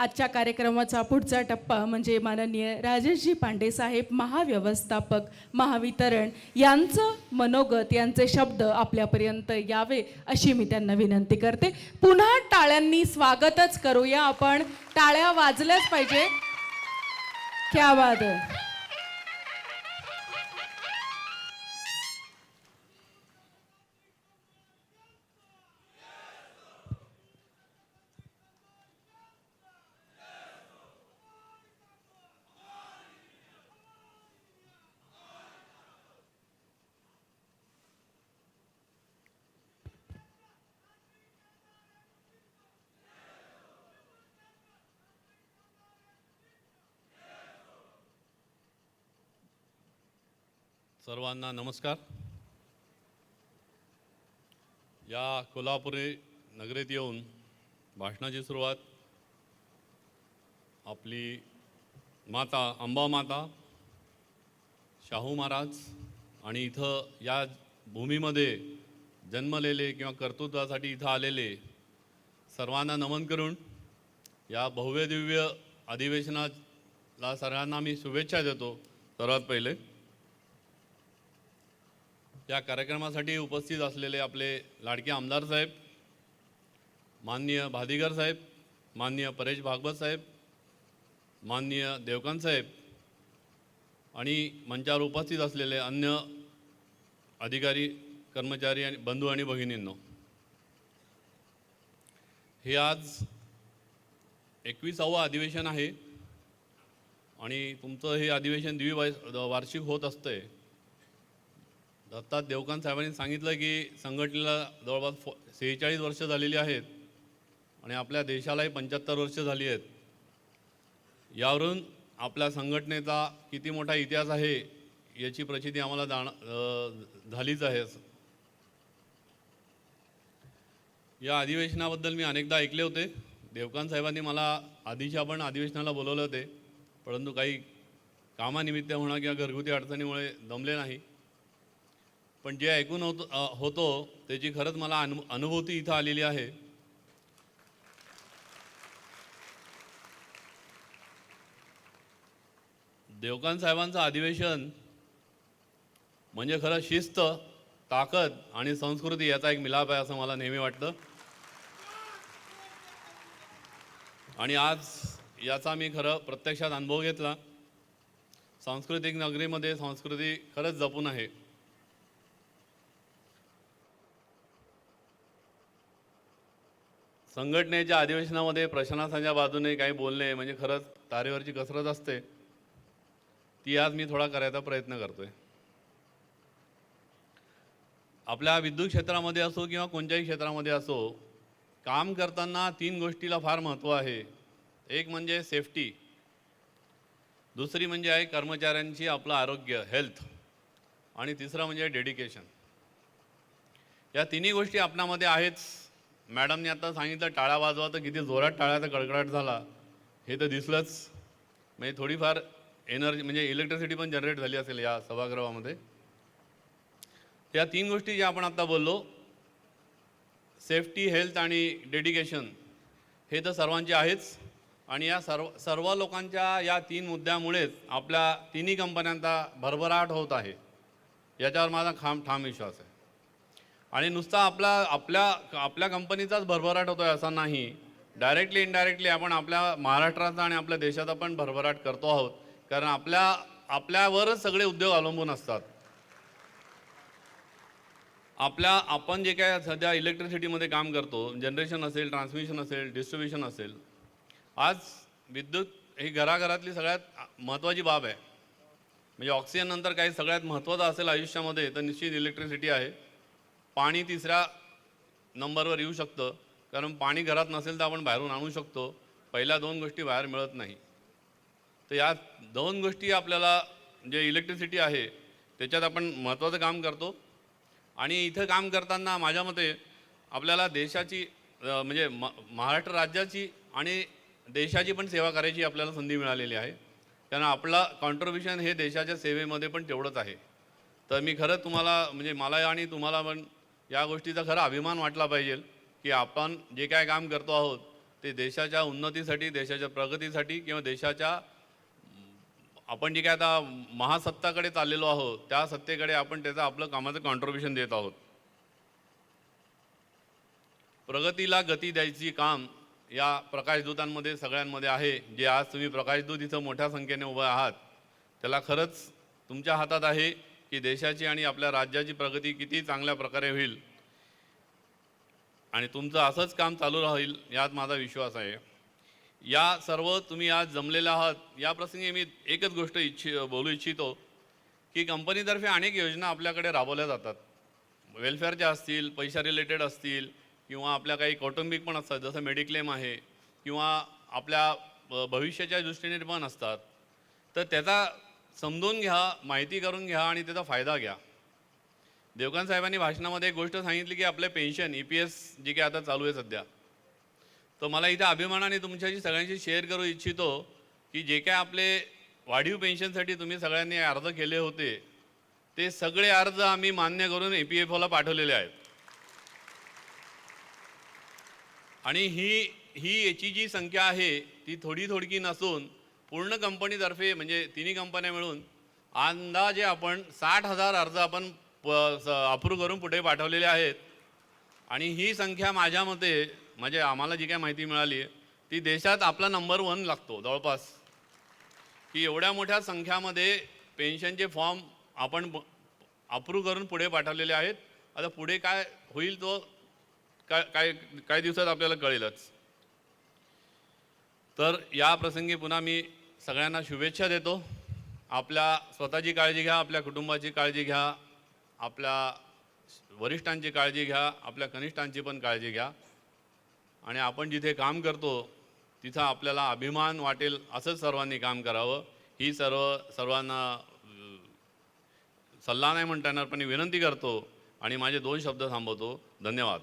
आजच्या कार्यक्रमाचा पुढचा टप्पा म्हणजे माननीय राजेशजी पांडे साहेब महाव्यवस्थापक महावितरण यांचं मनोगत यांचे शब्द आपल्यापर्यंत यावे अशी मी त्यांना विनंती करते. पुन्हा टाळ्यांनी स्वागतच करूया आपण. टाळ्या वाजल्याच पाहिजे. क्या वाद सर्वांना नमस्कार. या कोल्हापुरी नगरीत येऊन भाषणाची सुरुवात आपली माता अंबा माता शाहू महाराज आणि इथं या भूमीमध्ये जन्मलेले किंवा कर्तृत्वासाठी इथं आलेले सर्वांना नमन करून या भव्य दिव्य अधिवेशनाला सर्वांना मी शुभेच्छा देतो सर्वात पहिले. या कार्यक्रमासाठी उपस्थित असलेले आपले लाडके आमदार साहेब माननीय भादिगर साहेब माननीय परेश भागवत साहेब माननीय देवकांत साहेब आणि मंचावर उपस्थित असलेले अन्य अधिकारी कर्मचारी आणि बंधू आणि भगिनींनो हे आज एकविसावं अधिवेशन आहे आणि तुमचं हे अधिवेशन द्विवार्षिक वार्षिक होत असतंय. दत्ता देवकांत साहेबांनी सांगितलं की संघटनेला जवळपास फो सेहेचाळीस वर्ष झालेली आहेत आणि आपल्या देशालाही पंच्याहत्तर वर्ष झाली आहेत. यावरून आपल्या संघटनेचा किती मोठा इतिहास आहे याची प्रचिती आम्हाला जाण झालीच आहे. या अधिवेशनाबद्दल मी अनेकदा ऐकले होते. देवकांत साहेबांनी मला आधीच्या पण अधिवेशनाला बोलवलं होते परंतु काही कामानिमित्त होणं किंवा घरगुती अडचणीमुळे दमले नाही. पण जे ऐकून होतो होतो त्याची खरंच मला अनु अनुभूती इथं आलेली आहे. देवकांत साहेबांचं अधिवेशन म्हणजे खरं शिस्त ताकद आणि संस्कृती याचा एक मिलाप आहे असं मला नेहमी वाटतं. आणि आज याचा मी खरं प्रत्यक्षात अनुभव घेतला. सांस्कृतिक नगरीमध्ये संस्कृती खरंच जपून आहे. संघटनेच्या अधिवेशनामध्ये प्रशासनाच्या बाजूने काही बोलणे म्हणजे खरंच तारेवरची कसरत असते ती आज मी थोडा करायचा प्रयत्न करतोय. आपल्या विद्युत क्षेत्रामध्ये असो किंवा कोणत्याही क्षेत्रामध्ये असो काम करताना तीन गोष्टीला फार महत्त्व आहे. एक म्हणजे सेफ्टी दुसरी म्हणजे आहे कर्मचाऱ्यांची आपलं आरोग्य हेल्थ आणि तिसरं म्हणजे डेडिकेशन या तिन्ही गोष्टी आपणामध्ये आहेच. मॅडमने आता सांगितलं टाळा वाजवा तर किती जोरात टाळ्याचा कडकडाट झाला. हे तर दिसलंच. म्हणजे थोडीफार एनर्जी म्हणजे इलेक्ट्रिसिटी पण जनरेट झाली असेल या सभागृहामध्ये. या तीन गोष्टी ज्या आपण आता बोललो सेफ्टी हेल्थ आणि डेडिकेशन हे तर सर्वांचे आहेच. आणि या सर्व सर्व लोकांच्या या तीन मुद्द्यामुळेच आपल्या तिन्ही कंपन्यांचा भरभराट होत आहे. याच्यावर माझा खाम ठाम विश्वास आहे. आणि नुसता आपला आपल्या आपल्या कंपनीचाच भरभराट होतो आहे असा नाही. डायरेक्टली इनडायरेक्टली आपण आपल्या महाराष्ट्राचा आणि आपल्या देशाचा पण भरभराट करतो आहोत. कारण आपल्या आपल्यावरच सगळे उद्योग अवलंबून असतात. आपल्या आपण जे काय सध्या इलेक्ट्रिसिटीमध्ये काम करतो जनरेशन असेल ट्रान्समिशन असेल डिस्ट्रीब्युशन असेल आज विद्युत ही घराघरातली सगळ्यात महत्त्वाची बाब आहे. म्हणजे ऑक्सिजननंतर काही सगळ्यात महत्त्वाचं असेल आयुष्यामध्ये तर निश्चित इलेक्ट्रिसिटी आहे. पाणी तिसऱ्या नंबरवर येऊ शकतं. कारण पाणी घरात नसेल तर आपण बाहेरून आणू शकतो. पहिल्या दोन गोष्टी बाहेर मिळत नाही. तर या दोन गोष्टी आपल्याला जे इलेक्ट्रिसिटी आहे त्याच्यात आपण महत्त्वाचं काम करतो. आणि इथं काम करताना माझ्या मते आपल्याला देशाची म्हणजे म महाराष्ट्र राज्याची आणि देशाची पण सेवा करायची आपल्याला संधी मिळालेली आहे. कारण आपला कॉन्ट्रीब्युशन हे देशाच्या सेवेमध्ये पण तेवढंच आहे. तर मी खरं तुम्हाला म्हणजे मला आणि तुम्हाला पण या गोष्टीचा खरा अभिमान वाटला पाहिजे की आपण जे काय काम करतो आहोत ते देशाच्या उन्नतीसाठी देशाच्या प्रगतीसाठी किंवा देशाच्या आपण जे काय आता महासत्ताकडे चाललेलो आहोत त्या सत्तेकडे आपण त्याचं आपलं कामाचं कॉन्ट्रीब्युशन देत आहोत. प्रगतीला गती द्यायची काम या प्रकाशदूतांमध्ये सगळ्यांमध्ये आहे. जे आज तुम्ही प्रकाशदूत इथं मोठ्या संख्येने उभं आहात त्याला खरंच तुमच्या हातात आहे. की देशाची आणि आपल्या राज्याची प्रगती किती चांगल्या प्रकारे होईल. आणि तुमचं असंच काम चालू राहील यात माझा विश्वास आहे. या सर्व तुम्ही आज जमलेले आहात या प्रसंगी मी एकच गोष्ट इच्छि बोलू इच्छितो की कंपनीतर्फे अनेक योजना आपल्याकडे राबवल्या जातात. वेलफेअरच्या असतील पैशा रिलेटेड असतील किंवा आपल्या काही कौटुंबिक पण असतात जसं मेडिक्लेम आहे किंवा आपल्या भविष्याच्या दृष्टीने पण असतात. तर त्याचा समजून घ्या माहिती करून घ्या आणि त्याचा फायदा घ्या. देवकांत साहेबांनी भाषणामध्ये एक गोष्ट सांगितली की आपले पेन्शन ई पी एस जी काही आता चालू आहे सध्या तर मला इथे अभिमानाने तुमच्याशी सगळ्यांशी शेअर करू इच्छितो की जे काय आपले वाढीव पेन्शनसाठी तुम्ही सगळ्यांनी अर्ज केले होते ते सगळे अर्ज आम्ही मान्य करून ए पी एफ ओला पाठवलेले आहेत. आणि ही ही याची जी संख्या आहे ती थोडी थोडकी नसून पूर्ण कंपनीतर्फे म्हणजे तिन्ही कंपन्या मिळून अंदाजे आपण साठ हजार अर्ज आपण प अप्रूव्ह करून पुढे पाठवलेले आहेत. आणि ही संख्या माझ्या मते म्हणजे आम्हाला जी काय माहिती मिळाली आहे ती देशात आपला नंबर वन लागतो जवळपास. की एवढ्या मोठ्या संख्यामध्ये पेन्शनचे फॉर्म आपण अप्रूव्ह करून पुढे पाठवलेले आहेत. आता पुढे काय होईल तो काय काय काही दिवसात आपल्याला कळेलच. तर या प्रसंगी पुन्हा मी सगळ्यांना शुभेच्छा देतो. आपल्या स्वतःची काळजी घ्या आपल्या कुटुंबाची काळजी घ्या आपल्या वरिष्ठांची काळजी घ्या आपल्या कनिष्ठांची पण काळजी घ्या. आणि आपण जिथे काम करतो तिथं आपल्याला अभिमान वाटेल असंच सर्वांनी काम करावं. ही सर्व सर्वांना सल्ला नाही म्हणता येणार पण विनंती करतो आणि माझे दोन शब्द थांबवतो. धन्यवाद.